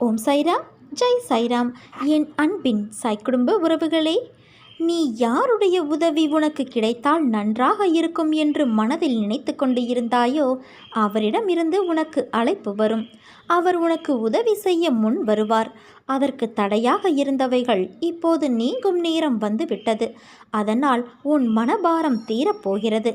ஓம் சைராம் ஜெய் சைராம் என் அன்பின் சாய் குடும்ப உறவுகளே நீ யாருடைய உதவி உனக்கு கிடைத்தால் நன்றாக இருக்கும் என்று மனதில் நினைத்து கொண்டு இருந்தாயோ அவரிடமிருந்து உனக்கு அழைப்பு வரும். அவர் உனக்கு உதவி செய்ய முன் வருவார். அதற்கு தடையாக இருந்தவைகள் இப்போது நீங்கும் நேரம் வந்துவிட்டது. அதனால் உன் மனபாரம் தீரப்போகிறது.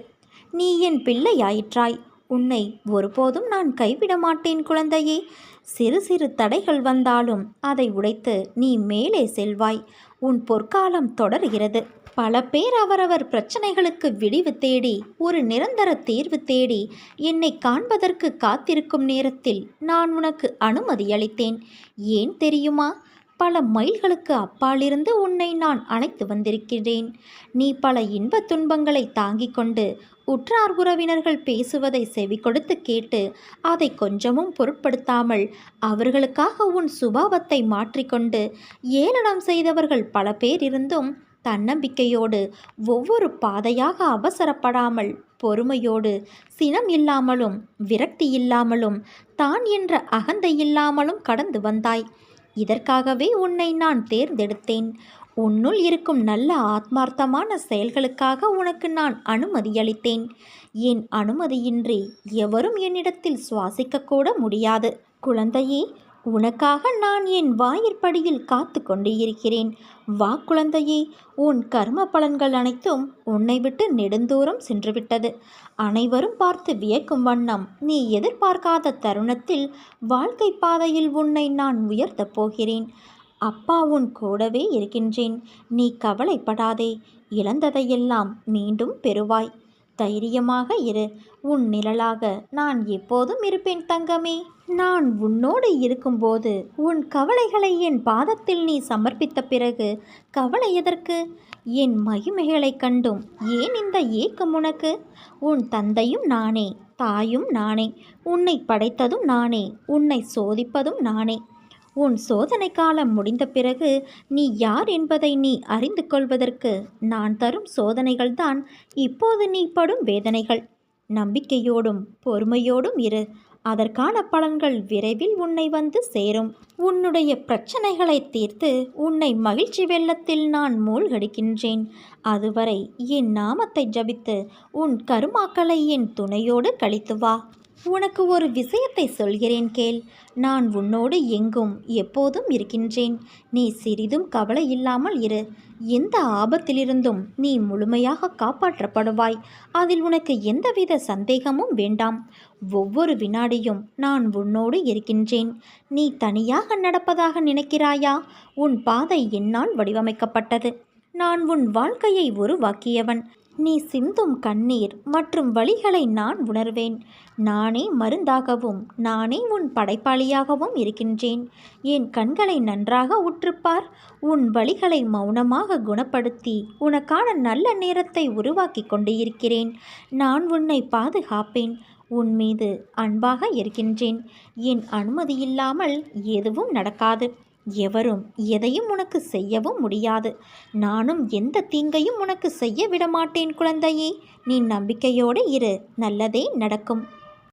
நீ என் பிள்ளையாயிற்றாய். உன்னை ஒருபோதும் நான் கைவிட மாட்டேன் குழந்தையே. சிறு சிறு தடைகள் வந்தாலும் அதை உடைத்து நீ மேலே செல்வாய். உன் பொற்காலம் தொடர்கிறது. பல பேர் அவரவர் பிரச்சனைகளுக்கு விடிவு தேடி ஒரு நிரந்தர தீர்வு தேடி என்னை காண்பதற்கு காத்திருக்கும் நேரத்தில் நான் உனக்கு அனுமதி அளித்தேன். ஏன் தெரியுமா? பல மைல்களுக்கு அப்பாலிருந்து உன்னை நான் அழைத்து வந்திருக்கிறேன். நீ பல இன்பத் துன்பங்களை தாங்கிக் கொண்டு உற்றார் உறவினர்கள் பேசுவதை செவி கொடுத்து கேட்டு அதை கொஞ்சமும் பொருட்படுத்தாமல் அவர்களுக்காக உன் சுபாவத்தை மாற்றிக்கொண்டு ஏளனம் செய்தவர்கள் பல பேர் இருந்தும் தன்னம்பிக்கையோடு ஒவ்வொரு பாதையாக அவசரப்படாமல் பொறுமையோடு சினம் இல்லாமலும் விரக்தி இல்லாமலும் தான் என்ற அகந்தை இல்லாமலும் கடந்து வந்தாய். இதற்காகவே உன்னை நான் தேர்ந்தெடுத்தேன். உன்னுள் இருக்கும் நல்ல ஆத்மார்த்தமான செயல்களுக்காக உனக்கு நான் அனுமதியளித்தேன் என் அனுமதியின்றி எவரும் என்னிடத்தில் சுவாசிக்கக்கூட முடியாது. குழந்தையே உனக்காக நான் என் வாயிற்படியில் காத்து கொண்டு இருக்கிறேன். வா குழந்தையே உன் கர்ம பலன்கள் அனைத்தும் உன்னை விட்டு நெடுந்தூரம் சென்றுவிட்டது. அனைவரும் பார்த்து வியக்கும் வண்ணம் நீ எதிர்பார்க்காத தருணத்தில் வாழ்க்கை பாதையில் உன்னை நான் உயர்த்தப் போகிறேன். அப்பா உன் கூடவே இருக்கின்றேன். நீ கவலைப்படாதே இழந்ததையெல்லாம் மீண்டும் பெறுவாய். தைரியமாக இரு. உன் நிழலாக நான் எப்போதும் இருப்பேன் தங்கமே. நான் உன்னோடு இருக்கும்போது உன் கவலைகளை என் பாதத்தில் நீ சமர்ப்பித்த பிறகு கவலை எதற்கு? என் மகிமைகளைக் கண்டும் ஏன் இந்த ஏக்கம் உனக்கு? உன் தந்தையும் நானே தாயும் நானே உன்னை படைத்ததும் நானே உன்னை சோதிப்பதும் நானே. உன் சோதனை காலம் முடிந்த பிறகு நீ யார் என்பதை நீ அறிந்து கொள்வதற்கு நான் தரும் சோதனைகள்தான் இப்போது நீ படும் வேதனைகள். நம்பிக்கையோடும் பொறுமையோடும் இரு. அதற்கான பலன்கள் விரைவில் உன்னை வந்து சேரும். உன்னுடைய பிரச்சனைகளை தீர்த்து உன்னை மகிழ்ச்சி வெள்ளத்தில் நான் மூழ்கடிக்கின்றேன். அதுவரை என் நாமத்தை ஜபித்து உன் கருமாக்களை என் துணையோடு கழித்து வா. உனக்கு ஒரு விஷயத்தை சொல்கிறேன் கேள். நான் உன்னோடு எங்கும் எப்போதும் இருக்கின்றேன். நீ சிறிதும் கவலை இல்லாமல் இரு. எந்த ஆபத்திலிருந்தும் நீ முழுமையாக காப்பாற்றப்படுவாய். அதில் உனக்கு எந்தவித சந்தேகமும் வேண்டாம். ஒவ்வொரு வினாடியும் நான் உன்னோடு இருக்கின்றேன். நீ தனியாக நடப்பதாக நினைக்கிறாயா? உன் பாதை என்னால் வடிவமைக்கப்பட்டது. நான் உன் வாழ்க்கையை உருவாக்கியவன். நீ சிந்தும் கண்ணீர் மற்றும் வழிகளை நான் உணர்வேன். நானே மருந்தாகவும் நானே உன் படைப்பாளியாகவும் இருக்கின்றேன். என் கண்களை நன்றாக உற்றுப்பார். உன் வழிகளை மௌனமாக குணப்படுத்தி உனக்கான நல்ல நேரத்தை உருவாக்கி கொண்டு இருக்கிறேன் நான் உன்னை பாதுகாப்பேன். உன் மீது அன்பாக இருக்கின்றேன். என் அனுமதியில்லாமல் எதுவும் நடக்காது. எவரும் எதையும் உனக்கு செய்யவும் முடியாது. நானும் எந்த தீங்கையும் உனக்கு செய்ய விடமாட்டேன் குழந்தையே. நீ நம்பிக்கையோடு இரு. நல்லதே நடக்கும்.